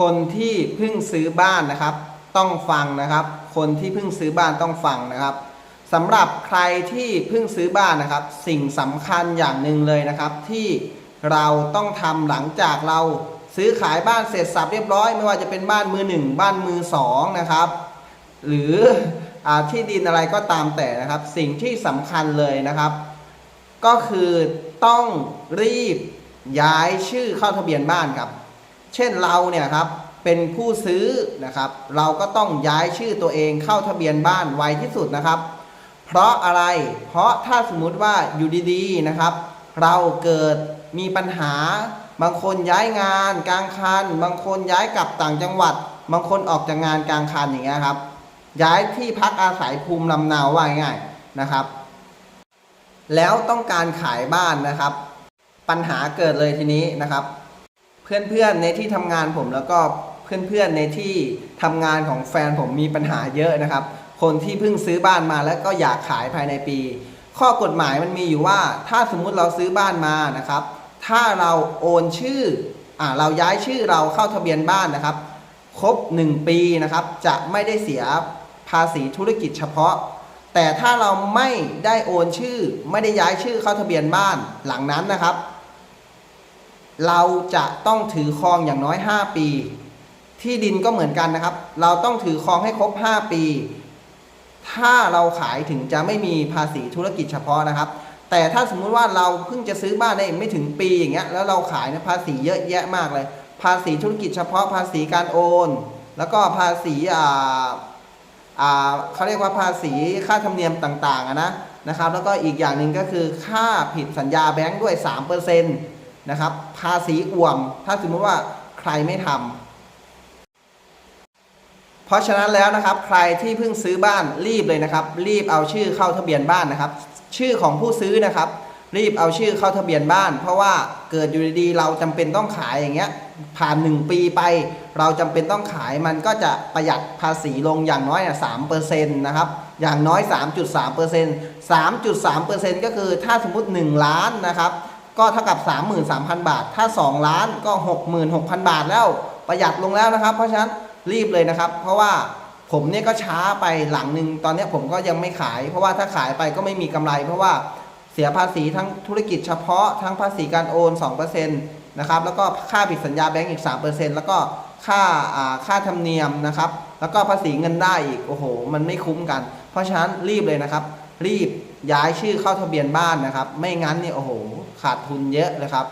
คนที่เพิ่งซื้อบ้านนะครับ ต้องฟังนะครับ คนที่เพิ่งซื้อบ้านต้องฟังนะครับสำหรับใครที่เพิ่งซื้อบ้านนะครับ สิ่งสำคัญอย่างหนึ่งเลยนะครับ ที่เราต้องทำหลังจากเราซื้อขายบ้านเสร็จสับเรียบร้อย ไม่ว่าจะเป็นบ้านมือหนึ่งบ้านมือสองนะครับ หรืออที่ดินอะไรก็ตามแต่นะครับ สิ่งที่สำคัญเลยนะครับ ก็คือต้องรีบย้ายชื่อเข้าทะเบียนบ้านครับ เช่นเราเนี่ยครับเป็นผู้ซื้อนะครับ เราก็ต้องย้ายชื่อตัวเองเข้าทะเบียนบ้านไวที่สุดนะครับ เพราะอะไรเพราะถ้าสมมุติว่าอยู่ดีๆนะครับ เราเกิดมีปัญหา บางคนย้ายงานกลางคัน บางคนย้ายกลับต่างจังหวัด บางคนออกจากงานกลางคันอย่างเงี้ยครับ ย้ายที่พักอาศัยภูมิลำเนาว่าง่ายๆนะครับ แล้วต้องการขายบ้านนะครับ ปัญหาเกิดเลยทีนี้นะครับ เพื่อนๆในที่ทำงานผมแล้วก็เพื่อนๆในที่ทำงานของแฟนผมมีปัญหาเยอะนะครับ คนที่เพิ่งซื้อบ้านมาแล้วก็อยากขายภายในปี ข้อกฎหมายมันมีอยู่ว่า ถ้าสมมุติเราซื้อบ้านมานะครับ ถ้าเราโอนชื่ออเราย้ายชื่อเราเข้าทะเบียนบ้านนะครับ ครบ 1 ปีนะครับ จะไม่ได้เสียภาษีธุรกิจเฉพาะ แต่ถ้าเราไม่ได้โอนชื่อ ไม่ได้ย้ายชื่อเข้าทะเบียนบ้านหลังนั้นนะครับ เราจะต้องถือครองอย่างน้อย 5 ปี ที่ดินก็เหมือนกันนะครับ เราต้องถือครองให้ครบ 5 ปี ถ้าเราขายถึงจะไม่มีภาษีธุรกิจเฉพาะนะครับ แต่ถ้าสมมุติว่าเราเพิ่งจะซื้อบ้านได้ไม่ถึงปีอย่างเงี้ยแล้วเราขายนะภาษีเยอะแยะมากเลย ภาษีธุรกิจเฉพาะภาษีการโอน แล้วก็ภาษีอ่าอ่าเขาเรียกว่าภาษีค่าธรรมเนียมต่างๆนะนะครับ แล้วก็อีกอย่างหนึ่งก็คือค่าผิดสัญญาแบงก์ด้วย 3% นะครับ ภาษีอ่วม ถ้าสมมติว่าใครไม่ทำเพราะฉะนั้นแล้วนะครับ ใครที่เพิ่งซื้อบ้านรีบเลยนะครับ รีบเอาชื่อเข้าทะเบียนบ้านนะครับ ชื่อของผู้ซื้อนะครับ รีบเอาชื่อเข้าทะเบียนบ้าน เพราะว่าเกิดอยู่ดีๆเราจำเป็นต้องขายอย่างเงี้ย ผ่าน 1 ปีไป เราจำเป็นต้องขายมันก็จะประหยัดภาษีลงอย่างน้อยสามเปอร์เซ็นต์นะครับอย่างน้อย 3.3เปอร์เซ็นต์3.3เปอร์เซ็นต์ก็คือถ้าสมมุติ 1 ล้านนะครับ ก็เท่ากับ 33,000 บาท ถ้า 2 ล้านก็ 66,000 บาทแล้วประหยัดลงแล้วนะครับ เพราะฉะนั้นรีบเลยนะครับ เพราะว่าผมเนี่ยก็ช้าไปหลังหนึ่งตอนนี้ผมก็ยังไม่ขาย เพราะว่าถ้าขายไปก็ไม่มีกำไร เพราะว่าเสียภาษีทั้งธุรกิจเฉพาะทั้งภาษีการโอน2%นะครับแล้วก็ค่าผิดสัญญาแบงก์อีก 3%แล้วก็ค่าอ่าค่าธรรมเนียมนะครับ แล้วก็ภาษีเงินได้อีกโอ้โห มันไม่คุ้มกัน เพราะฉะนั้นรีบเลยนะครับ รีบย้ายชื่อเข้าทะเบียนบ้านนะครับ ไม่งั้นเนี่ยโอ้โหขาดทุนเยอะเลยครับ